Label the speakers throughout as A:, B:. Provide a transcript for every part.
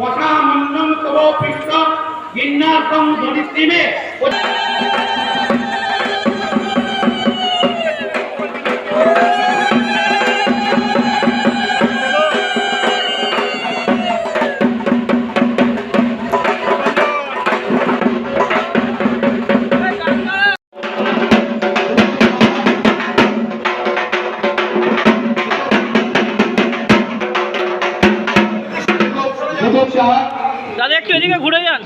A: वसामन्नं तवोपिष्टं गिन्नार्थं ध्वनिस्तिमे
B: দাদা একটু এদিকে ঘুরে যান।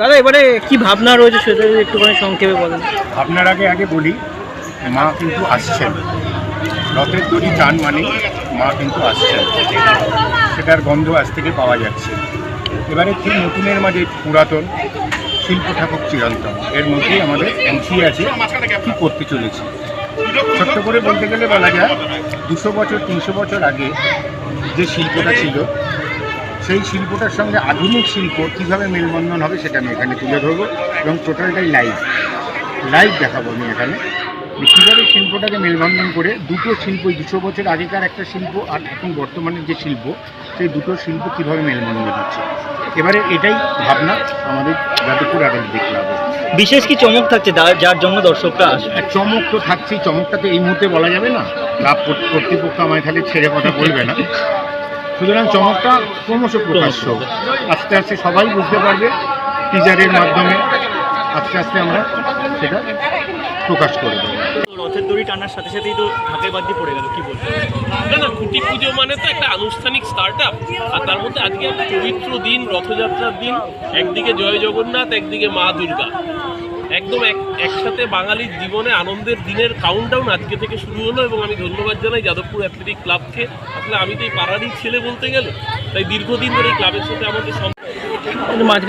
B: দাদা এবারে কি ভাবনা রয়েছে সেটা যদি একটুখানি সংক্ষেপে বলেন।
C: আপনার আগে আগে বলি মা কিন্তু আসছেন। রথের দড়ি টান মানে মা কিন্তু আসছেন। সেটার গন্ধ আজ থেকে পাওয়া যাচ্ছে। এবারে ঠিক নতুনের মাঝে পুরাতন শিল্প ঠাকুর চিরন্তন। এর মধ্যেই আমাদের এনসি আছে কি করতে চলেছে। ছোট্ট করে বলতে গেলে বলা যায়, দুশো বছর, তিনশো বছর আগে যে শিল্পটা ছিল, সেই শিল্পটার সঙ্গে আধুনিক শিল্প কীভাবে মেলবন্ধন হবে সেটা আমি এখানে তুলে ধরবো এবং টোটালটাই লাইভ লাইভ দেখাবো আমি এখানে। কীভাবে শিল্পটাকে মেলবন্ধন করে দুটো শিল্প দুশো বছর আগেকার একটা শিল্প আর এখন বর্তমানের যে শিল্প, সেই দুটো শিল্প কীভাবে মেলবন্ধন হচ্ছে। এবারে এটাই ভাবনা আমাদের যাদবপুর আগামী ক্লাব
B: বিশেষ কি চমক থাকছে যার জন্য দর্শকরা আসবে?
C: চমক তো থাকছেই চমকটা তো এই মুহূর্তে বলা যাবে না। ক্লাব কর্তৃপক্ষ আমায় তাহলে ছেড়ে কথা বলবে না। সুতরাং চমকটা ক্রমশ প্রকাশ্য আস্তে আস্তে সবাই বুঝতে পারবে টিজারের মাধ্যমে। আস্তে আস্তে আমরা সেটা প্রকাশ করে দেবো
B: রথের দড়ি টানার সাথে সাথেই তো ঢাকের বাদ দিয়ে পড়ে গেল কি বলব?
D: না না খুঁটি পুজো মানে তো একটা আনুষ্ঠানিক স্টার্ট আপ আর তার মধ্যে আজকে একটা পবিত্র দিন রথযাত্রার দিন। একদিকে জয় জগন্নাথ একদিকে মা দুর্গা। একদম এক একসাথে বাঙালির জীবনে আনন্দের দিনের কাউন্টডাউন আজকে থেকে শুরু হলো এবং আমি ধন্যবাদ জানাই যাদবপুর অ্যাথলেটিক ক্লাবকে আসলে আমি তো এই পাড়ারই ছেলে বলতে গেলে তাই দীর্ঘদিন ধরে এই ক্লাবের সাথে আমাদের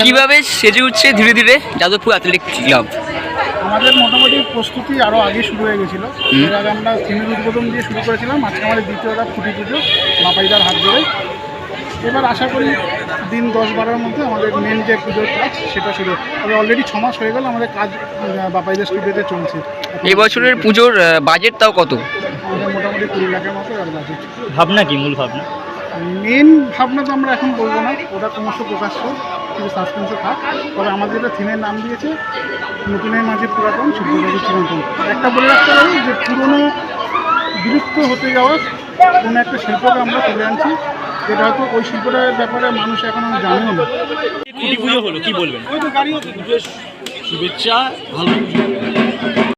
E: কীভাবে সেজে উঠছে ধীরে ধীরে যাদবপুর অ্যাথলেটিক ক্লাব
F: আমাদের মোটামুটি প্রস্তুতি আরও আগে শুরু হয়ে গেছিল। এর আগে আমরা থিমের উদ্বোধন দিয়ে শুরু করেছিলাম। আজকে আমাদের দ্বিতীয়টা খুঁটি পুজো বাপাইদার হাত ধরে। এবার আশা করি দিন দশ বারোর মধ্যে আমাদের মেন যে পুজোর কাজ সেটা শুরু তবে অলরেডি ছ মাস হয়ে গেল আমাদের কাজ বাপাইদার স্টুডিওতে চলছে।
E: এই বছরের পুজোর বাজেট তাও কত?
F: আমাদের মোটামুটি কুড়ি লাখের মতো আর বাজেট
B: ভাবনা কি মূল ভাবনা?
F: মেন ভাবনা তো আমরা এখন বলব না ওটা ক্রমশ প্রকাশ্য। কিন্তু সাসপেন্সে থাক তবে আমাদের এটা থিমের নাম দিয়েছে নতুনের মাঝে পুরাতন শিল্পবাদী চিরন্তন। একটা বলে রাখতে পারি যে পুরনো বিলুপ্ত হতে যাওয়া কোনো একটা শিল্পকে আমরা তুলে আনছি যেটা হয়তো ওই শিল্পটার ব্যাপারে মানুষ এখন জানেও না।
B: পুজো হলো কি বলবেন?
F: ওই তো গাড়ি হচ্ছে।
G: শুভেচ্ছা ভালো।